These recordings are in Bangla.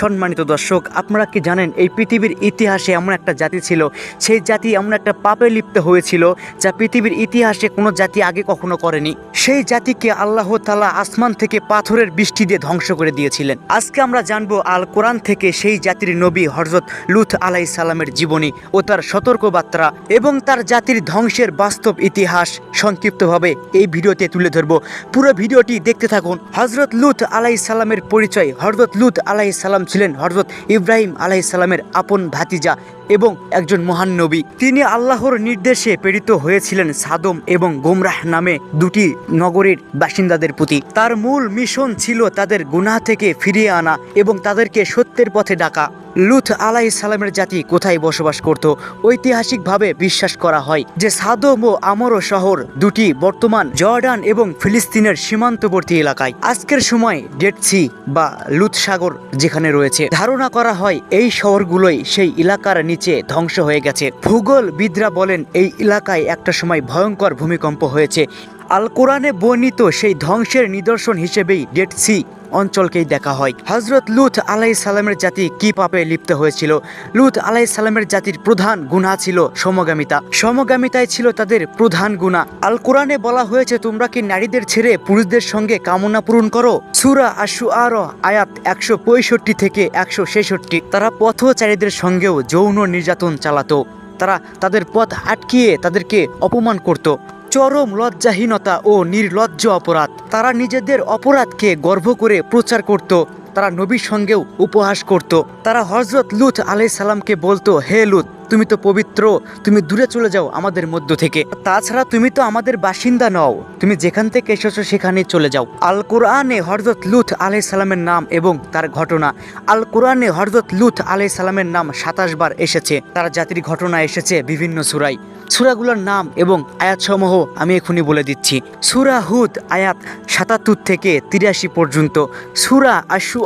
সম্মানিত দর্শক, আপনারা কি জানেন এই পৃথিবীর ইতিহাসে এমন একটা জাতি ছিল? সেই জাতি এমন একটা পাপে লিপ্ত হয়েছিল যা পৃথিবীর ইতিহাসে কোনো জাতি আগে কখনো করেনি। সেই জাতিকে আল্লাহ তালা আসমান থেকে পাথরের বৃষ্টি দিয়ে ধ্বংস করে দিয়েছিলেন। আজকে আমরা জানব আল কোরআন থেকে সেই জাতির নবী হজরত লুথ আলাই সালামের জীবনী ও তার সতর্কবার্তা এবং তার জাতির ধ্বংসের বাস্তব ইতিহাস সংক্ষিপ্তভাবে এই ভিডিওতে তুলে ধরবো। পুরো ভিডিওটি দেখতে থাকুন। হজরত লুথ আলাই সালামের পরিচয় হজরত লুথ আলাই সালাম ছিলেন হজরত ইব্রাহিম আলাই সালামের আপন ভাতিজা এবং একজন মহান নবী। তিনি আল্লাহর নির্দেশে প্রেরিত হয়েছিলেন সাদম এবং গোমরাহ নামে দুটি নগরীর বাসিন্দাদের প্রতি। তার মূল মিশন ছিল তাদের গুনাহ থেকে ফিরিয়ে আনা এবং তাদেরকে সত্যের পথে ডাকা। লুথ আলাই সালামের জাতি কোথায় বসবাস করত? ঐতিহাসিকভাবে বিশ্বাস করা হয় যে সাদম ও আমরো শহর দুটি বর্তমান জর্ডান এবং ফিলিস্তিনের সীমান্তবর্তী এলাকায়। আজকের সময় ডেড সি বা লুথ সাগর যেখানে রয়েছে, ধারণা করা হয় এই শহরগুলোই সেই এলাকার নিচে ধ্বংস হয়ে গেছে। ভূগোলবিদরা বলেন এই এলাকায় একটা সময় ভয়ঙ্কর ভূমিকম্প হয়েছে। আল কোরআনে বর্ণিত সেই ধ্বংসের নিদর্শন হিসেবেই ডেড সি অঞ্চলকেই দেখা হয়। হজরত লুথ আলাই সালামের জাতি কি পাপে লিপ্ত হয়েছিল? লুথ আলাই সালামের জাতির প্রধান গুণা ছিল সমগামিতা। সমগামিতাই ছিল তাদের প্রধান গুণা। আল কোরআনে বলা হয়েছে, তোমরা কি নারীদের ছেড়ে পুরুষদের সঙ্গে কামনা পূরণ করো? সুরা আশু আর আয়াত একশো পঁয়ষট্টি থেকে একশো ছেষট্টি। তারা পথচারীদের সঙ্গেও যৌন নির্যাতন চালাতো। তারা তাদের পথ আটকিয়ে তাদেরকে অপমান করত। চরম লজ্জাহীনতা ও নির্লজ্জ অপরাধ। তারা নিজেদের অপরাধকে গর্ব করে প্রচার করত, তারা নবীর সঙ্গেও উপহাস করত। তারা হজরত লুথ আলাই সালামকে বলতো, হে লুথ তুমি তো পবিত্র, তুমি দূরে চলে যাও আমাদের মধ্য থেকে। তাছাড়া তুমি তো আমাদের বাসিন্দা নও, তুমি যেখান থেকে এসেছ সেখানে চলে যাও। আল কোরআনে হরজত লুথ আলাই সালামের নাম এবং তার ঘটনা। আল কোরআনে হরজত লুথ আলাই সালামের নাম সাতাশ বার এসেছে। তার জাতির ঘটনা এসেছে বিভিন্ন সুরাই সুরাগুলোর নাম এবং আয়াতসমূহ আমি এখনই বলে দিচ্ছি। সুরা হুদ, আয়াত সাতাত্তর থেকে তিরাশি পর্যন্ত। সুরা আশু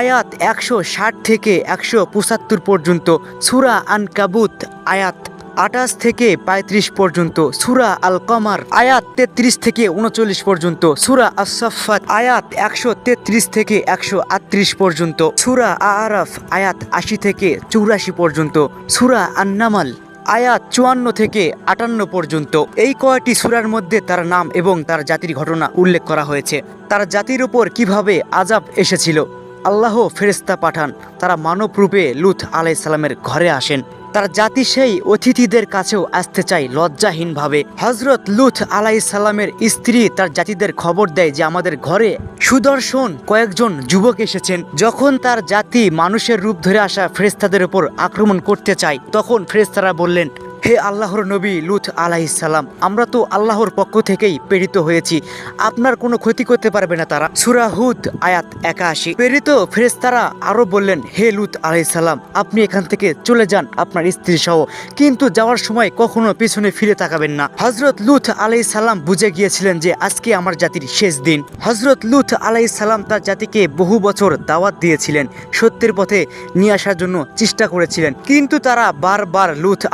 আয়াত একশো ষাট থেকে একশো পঁচাত্তর পর্যন্ত। সুরা আনকাবুত আয়াত আটাশ থেকে পঁয়ত্রিশ পর্যন্ত, সুরা আল কমার আয়াত তেত্রিশ থেকে উনচল্লিশ পর্যন্ত, সুরা আসফাত আয়াত একশো তেত্রিশ থেকে একশো আটত্রিশ পর্যন্ত, সুরা আরাফ আয়াত আশি থেকে চৌরাশি পর্যন্ত, সুরা আন্নামাল আয়াত চুয়ান্ন থেকে আটান্ন পর্যন্ত। এই কয়টি সুরার মধ্যে তার নাম এবং তার জাতির ঘটনা উল্লেখ করা হয়েছে। তার জাতির উপর কীভাবে আজাব এসেছিল? আল্লাহ ফেরেস্তা পাঠান। তারা মানব রূপে লুথ আলাই সালামের ঘরে আসেন। তার জাতি সেই অতিথিদের কাছেও আসতে চায় লজ্জাহীনভাবে। হজরত লুথ আলাই সালামের স্ত্রী তার জাতিদের খবর দেয় যে আমাদের ঘরে সুদর্শন কয়েকজন যুবক এসেছেন। যখন তার জাতি মানুষের রূপ ধরে আসা ফ্রেস্তাদের উপর আক্রমণ করতে চায়, তখন ফ্রেস্তারা বললেন হে আল্লাহর নবী লুথ আলাইসাল্লাম আমরা তো আল্লাহর পক্ষ থেকেই প্রেরিত হয়েছি। আপনার কোনো ক্ষতি করতে পারবে না তারা। সুরাহুদ আয়াত একাশি। প্রেরিত ফেরেস্তারা আরও বললেন, হে লুত আলাইসাল্লাম আপনি এখান থেকে চলে যান, আপনার স্ত্রী সহ। কিন্তু যাওয়ার সময় কখনো পিছনে ফিরে তাকাবেন না। হজরত লুথ আলাইসাল্লাম বুঝে গিয়েছিলেন যে, আজকে আমার জাতির শেষ দিন। হজরত লুথ আলাইসাল্লাম তার জাতিকে বহু বছর দাওয়াত দিয়েছিলেন, সত্যের পথে নিয়ে আসার জন্য চেষ্টা করেছিলেন। কিন্তু তারা বারবার লুথ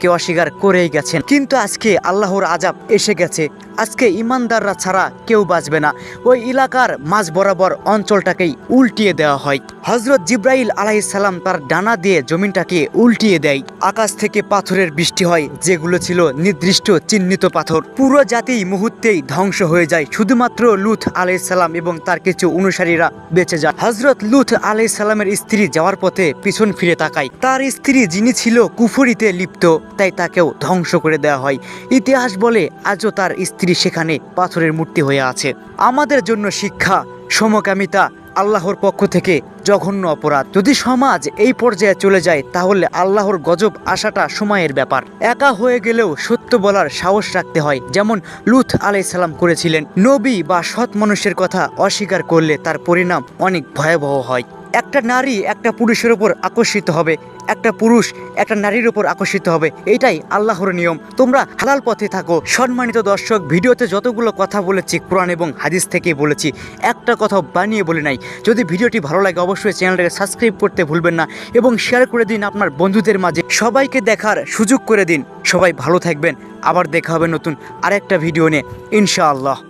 আলাইসাল্লামকে অস্বীকার করেই গেছেন। কিন্তু আজকে আল্লাহর আজাব এসে গেছে। আজকে ইমানদাররা ছাড়া কেউ বাঁচবে না। ওই এলাকার মাঝ বরাবর অঞ্চলটাকেই উল্টিয়ে দেওয়া হয়। হজরত জিব্রাইল আলাইসাল্লাম তার ডানা দিয়ে জমিনটাকে উল্টিয়ে দেয়। আকাশ থেকে পাথরের বৃষ্টি হয়, যেগুলো ছিল নির্দিষ্ট চিহ্নিত পাথর। পুরো জাতি মুহূর্তেই ধ্বংস হয়ে যায়। শুধুমাত্র লুথ আলাইসাল্লাম এবং তার কিছু অনুসারীরা বেঁচে যায়। হজরত লুথ আলাইসাল্লামের স্ত্রী যাওয়ার পথে পিছন ফিরে তাকায়। তার স্ত্রী যিনি ছিল কুফুরিতে লিপ্ত। তাই তাকেও ধ্বংস করে দেওয়া হয়। ইতিহাস বলে আজও তার স্ত্রী সেখানে পাথরের মূর্তি হয়ে আছে। আমাদের জন্য শিক্ষা, সমকামিতা, আল্লাহর পক্ষ থেকে জঘন্য অপরাধ। যদি সমাজ এই পর্যায়ে চলে যায়, তাহলে আল্লাহর গজব আসাটা সময়ের ব্যাপার। একা হয়ে গেলেও সত্য বলার সাহস রাখতে হয়। যেমন লুথ আলাই সালাম করেছিলেন, নবী বা সৎ মানুষের কথা অস্বীকার করলে তার পরিণাম অনেক ভয়াবহ হয়। একটা নারী একটা পুরুষের উপর আকর্ষিত হবে, একটা পুরুষ একটা নারীর উপর আকর্ষিত হবে। এটাই আল্লাহর নিয়ম। তোমরা হালাল পথে থাকো। সম্মানিত দর্শক, ভিডিওতে যতগুলো কথা বলেছি, কোরআন এবং হাদিস থেকে বলেছি, একটা কথা বানিয়ে বলে নাই। যদি ভিডিওটি ভালো লাগে, অবশ্যই চ্যানেলটাকে সাবস্ক্রাইব করতে ভুলবেন না এবং শেয়ার করে দিন আপনার বন্ধুদের মাঝে। সবাইকে দেখার সুযোগ করে দিন। সবাই ভালো থাকবেন। আবার দেখা হবে নতুন আরেকটা ভিডিও নিয়ে। ইনশাআল্লাহ।